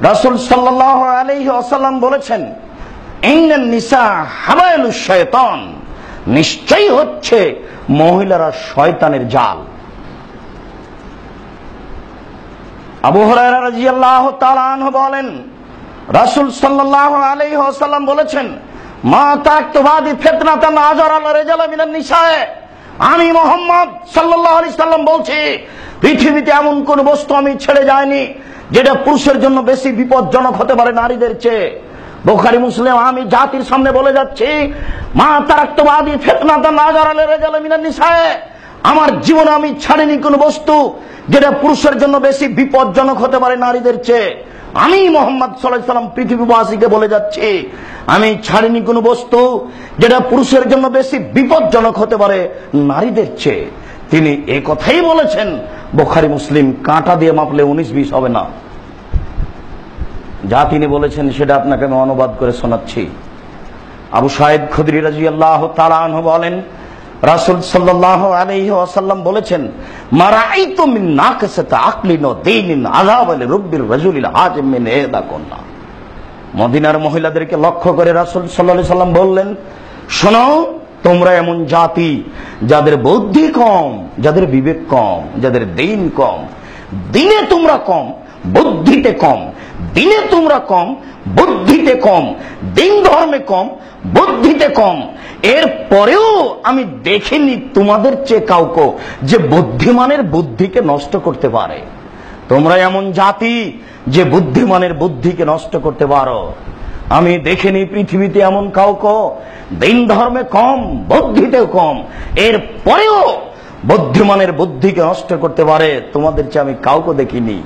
রাসূল সাল্লাল্লাহু আলাইহি ওয়াসাল্লাম বলেছেন শয়তান। নিশ্চয়ই হচ্ছে মহিলারা শয়তানের জাল। আবু বলেন, রাসূল সাল্লাল্লাহু আলাইহি ওয়াসাল্লাম বলেছেন, মা তাকতু বাদি ফিতনাতান আজার আল রিজাল মিনান আমি মোহাম্মদ সাল্লাল্লাহু আলাইহি সাল্লাম বলছি পৃথিবীতে এমন কোন বস্তু আমি ছেড়ে যাইনি, যেটা পুরুষের জন্য বেশি বিপজ্জনক হতে পারে নারীদের চেয়ে। বোখারি মুসলিম, আমি জাতির সামনে বলে যাচ্ছি, মা তারাক্তবাদী ফেতনাতান না আল রিজাল নিসায়ে। আমার জীবনে আমি ছাড়িনি কোন বস্তু, যেটা পুরুষের জন্য বেশি বিপজ্জনক হতে পারে নারীদের চেয়ে। আমি মোহাম্মদ সাল্লাম পৃথিবীবাসীকে বলে যাচ্ছি, আমি ছাড়িনি কোন বস্তু, যেটা পুরুষের জন্য বেশি বিপজ্জনক হতে পারে নারীদের চেয়ে। তিনি এ কথাই বলেছেন, বোখারি মুসলিম, কাঁটা দিয়ে মাপলে উনিশ বিশ হবে না। যা তিনি বলেছেন সেটা আপনাকে আমি অনুবাদ করে শোনাচ্ছি। আবু সাহেব খুদরি রাজি আল্লাহ তালাহ বলেন, রাসুল সাল্লাহ আলাইহি ওয়াসাল্লাম বলেছেন নাকাসাত আকলিন ওয়া দীনিন আযাব আল রব্বির রাজুলিল হাজিম মিন কুন্না মদিনার মহিলাদেরকে লক্ষ্য করে রাসূল আলাইহি সাল্লাম বললেন, শোনো তোমরা এমন জাতি যাদের বুদ্ধি কম, যাদের বিবেক কম, যাদের দিন কম। দিনে তোমরা কম, বুদ্ধিতে কম। দিনে তোমরা কম, বুদ্ধিতে কম। দিন ধর্মে কম, বুদ্ধিতে কম। এর পরেও আমি দেখিনি তোমাদের চেয়ে কাউকে যে বুদ্ধিমানের বুদ্ধিকে নষ্ট করতে পারে। তোমরা এমন জাতি যে বুদ্ধিমানের বুদ্ধিকে নষ্ট করতে পারো। আমি দেখিনি পৃথিবীতে এমন কাউকে। দিন ধর্মে কম বুদ্ধিতেও কম। এর পরেও বুদ্ধিমানের বুদ্ধিকে নষ্ট করতে পারে। তোমাদের চেয়ে আমি কাউকে দেখিনি।